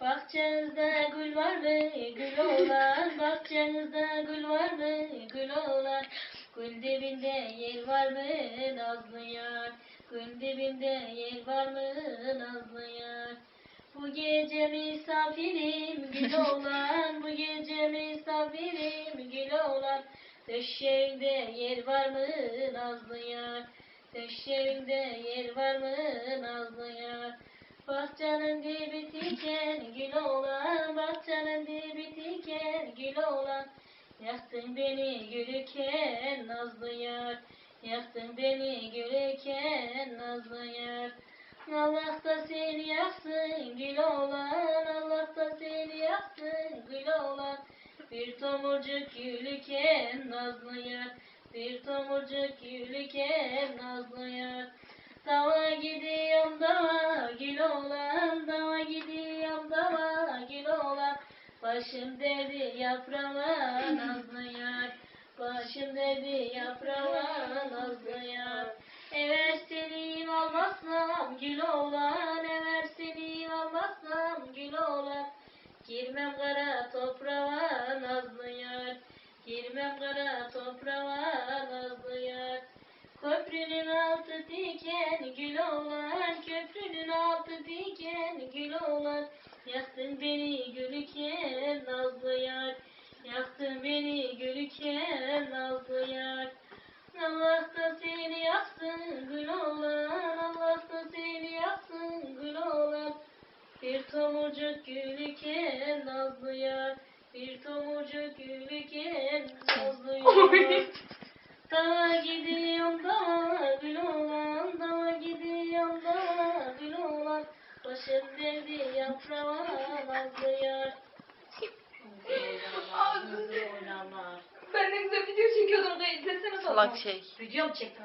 Bahçenizde gül var mı? Gül olan. Bahçenizde gül var mı? Gül olan. Gül dibinde yer var mı? Nazlı yar. Gül dibinde yer var mı? Nazlı yar. Bu gece misafirim gül olan. Bu gece misafirim gül olan. Döşeğinde yer var mı? Nazlı yar. Döşeğinde yer var mı? Nazlı yar. Bahçenin dibi tiken gül olan, bahçenin dibi tiken gül olan. Yaktın beni gülüken nazlı yar, yaktın beni gülüken nazlı yar. Allah da seni yaksın gül olan, Allah da seni yaksın gül olan. Bir tomurcuk gülüken nazlı yar, bir tomurcuk gülüken nazlı yar. Başım derdi yaprağıma nazlı yar. Başım derdi yaprağıma nazlı yar. Eğer seni almazsam gül olan Eğer seni almazsam gül olan. Girmem kara toprağa nazlı yar. Girmem kara toprağa Köprünün altı diken gül olan, köprünün altı diken gül olan. Yaktın beni gülüken nazlı yar, yaktın beni gülüken nazlı yar. Allah da seni yaksın gül olan, Allah da seni yaksın gül olan. Bir tomurcuk gülüken nazlı yar, bir tomurcuk gülüken Başım nazlı yar Ben ne güzel video çekiyordum da izlesene Salak şey. Video mu çektin?